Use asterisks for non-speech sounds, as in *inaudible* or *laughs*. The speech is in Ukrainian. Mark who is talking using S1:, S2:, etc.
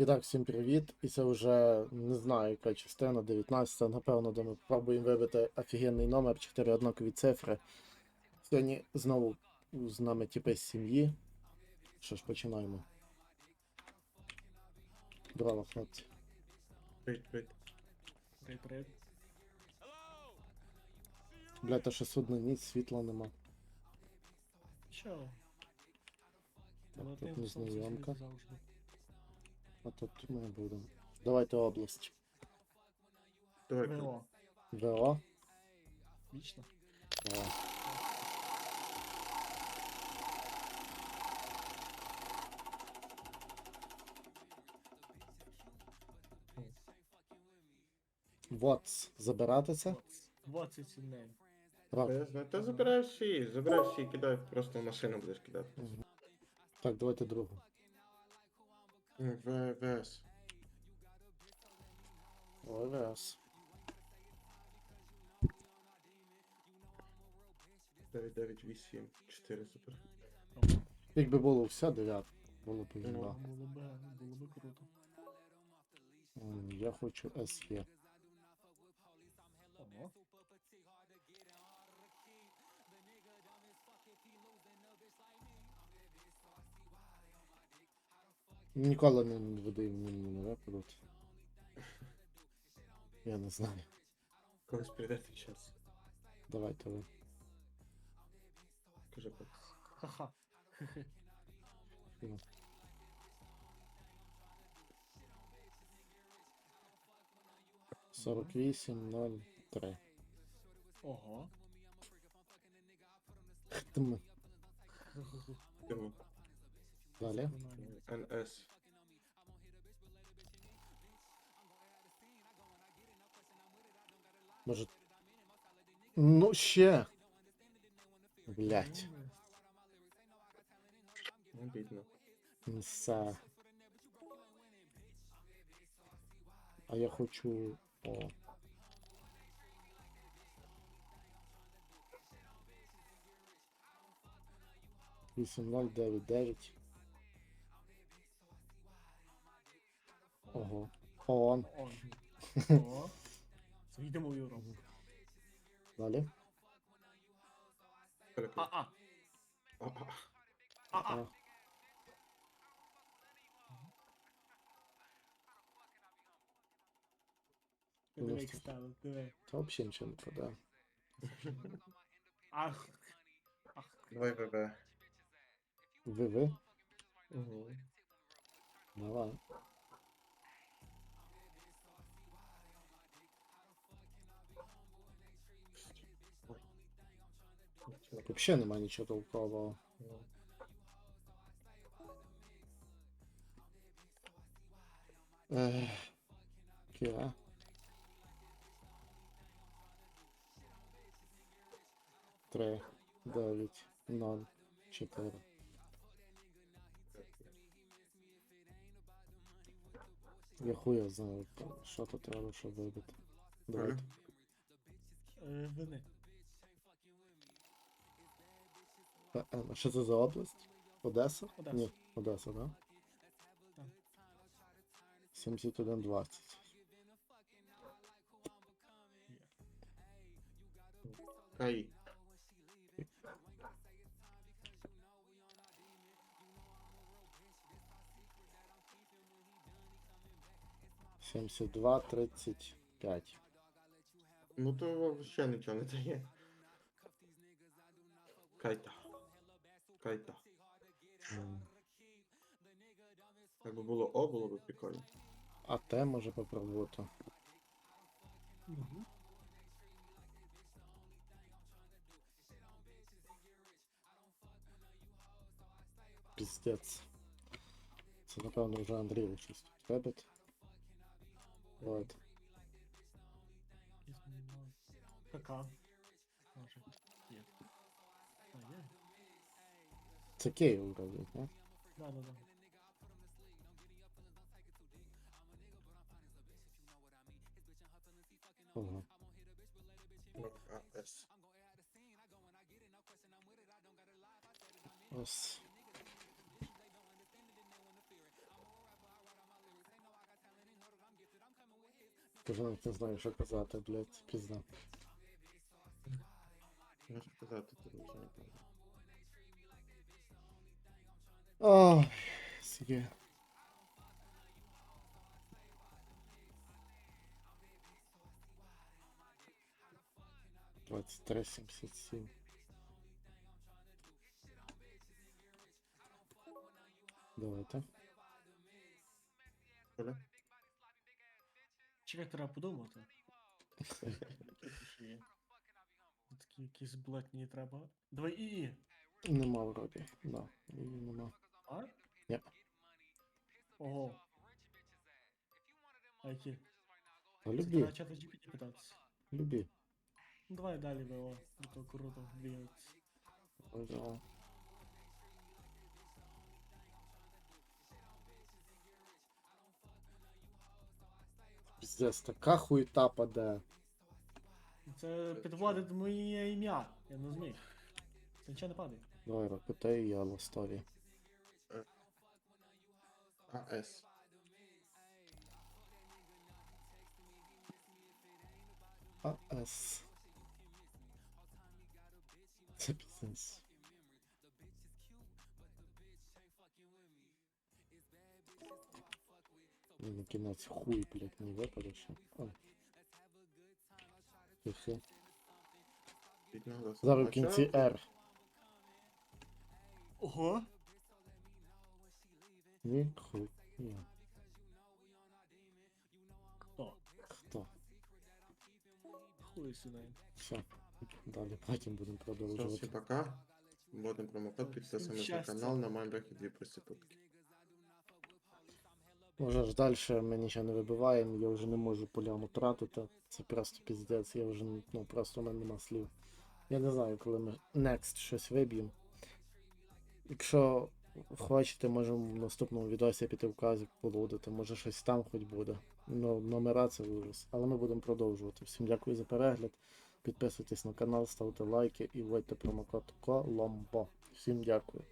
S1: І так, всім привіт. І це вже не знаю, яка частина, 19, напевно, де ми пробуємо вибити офігенний номер, 4 однакові цифри. Сьогодні знову з нами тіпи з сім'ї. Що ж, починаємо. Здорово, хлопці.
S2: Привіт, привіт.
S3: Привіт, привіт.
S1: Бля, та ще судна ніч, світла нема.
S3: Чо?
S1: Так, тут незнайомка.
S3: завжди.
S1: А тут ми будемо. Давайте область.
S2: Давай.
S3: ВО.
S1: ВО.
S3: Вічно.
S1: Давай. Вот, забирати це?
S3: 20 сімей.
S1: Рак.
S2: Я знаю. Та забираєш всі, забираєш всі і кидай, просто в машину будеш кидати.
S1: Мгм. Так, давайте другу.
S2: М, В, ВС.
S1: Ой, раз.
S2: 9, 9, 8, 4, супер.
S1: Якби було все, 9, було б
S2: Ну.
S3: Було б, було б круто.
S1: М, Я хочу СЕ.
S3: Ого.
S1: Ніколи не веду мені не випадуть. Я не знаю.
S2: Колись прийде твій час.
S1: Давайте ви.
S2: Кажи так.
S3: Ха-ха.
S1: Ну. Сорок вісім, ноль, три.
S3: Ого.
S1: Хтм. Далі.
S2: НС.
S1: Може. Ну ще. Блять.
S2: Ну, бідно.
S1: Нса. А я хочу. О. Вісім ноль дев'ять дев'ять. Ого. Он.
S3: Он. *laughs* Ого. Звідимо в Європу.
S1: Далі.
S3: А-а. А-а.
S1: А.
S3: Диви, як ставив, диви.
S1: Та взагалі нічого не падає.
S3: Ах. Ах.
S2: Давай ВВ.
S1: Давай. Взагалі немає нічого толкового. Ех. Кіа. Три, дев'ять, ноль, чотири. Я хуя знаю, що тут треба, щоб вибити. Давайте.
S3: Вини.
S1: ПН. А що це за область? Одеса?
S3: Одеса.
S1: Ні, Одеса, да?
S3: Так.
S1: 7120.
S2: КАІ.
S1: Сімдесят два, тридцять п'ять.
S2: Ну то взагалі нічого не дає. Кайта. Кайта.
S1: М.
S2: Якби було О, було б прикольно.
S1: А те може попробувати.
S3: Угу.
S1: Піздець. Це напевно вже Андрій щось тут вибить. От.
S3: КК. Може. Є. А, є?
S1: Це Київ вроді, не?
S3: Да, да, да.
S1: Ого. Ось. Кажу, навіть не знаю, що казати, блядь, пізна.
S2: Можеш казати, ти вже не пам'ятаю.
S1: Ой, сіє. Двадцять три сімдесят сім. Давайте.
S3: Чекай, треба подумати. Такі якісь блатні треба. Давай і.
S1: Нема вроді. Да, і нема.
S3: А?
S1: Ні.
S3: Ого. А які?
S1: А
S3: Це
S1: любі,
S3: треба чата GPT питатися.
S1: любі.
S3: Ну давай далі, ВО. То круто двигається.
S1: Ой. Пиздец, така хуйта паде.
S3: Це підводить моє ім'я. Я не розумію. Це нічого не падає.
S1: Давай ракоте і я ластові.
S2: АС.
S1: АС. Це пиздец. Ні, на кінець хуй, блядь, не випаде ще. Ой. Тихо.
S2: Підняла
S1: Зараз в кінці R.
S3: Ого!
S1: Ні, хуй.
S3: Хто?
S1: Хто?
S3: Хуй сюди.
S1: Все. Далі потім будемо
S2: Все,
S1: продовжувати.
S2: пока. Вводимо промокод, підписуємось на канал на майбах і дві проститутки.
S1: Може ж далі ми нічого не вибиваємо, я вже не можу поляну тратити. Це просто піздець, я вже ну просто в мене нема слів. Я не знаю, коли ми next щось виб'ємо. Якщо хочете, можемо в наступному відосі піти в казик полудити, може щось там хоч буде. Ну, номера це ужас. Але ми будемо продовжувати. Всім дякую за перегляд. Підписуйтесь на канал, ставте лайки і вводьте промокод Коломбо. Всім дякую.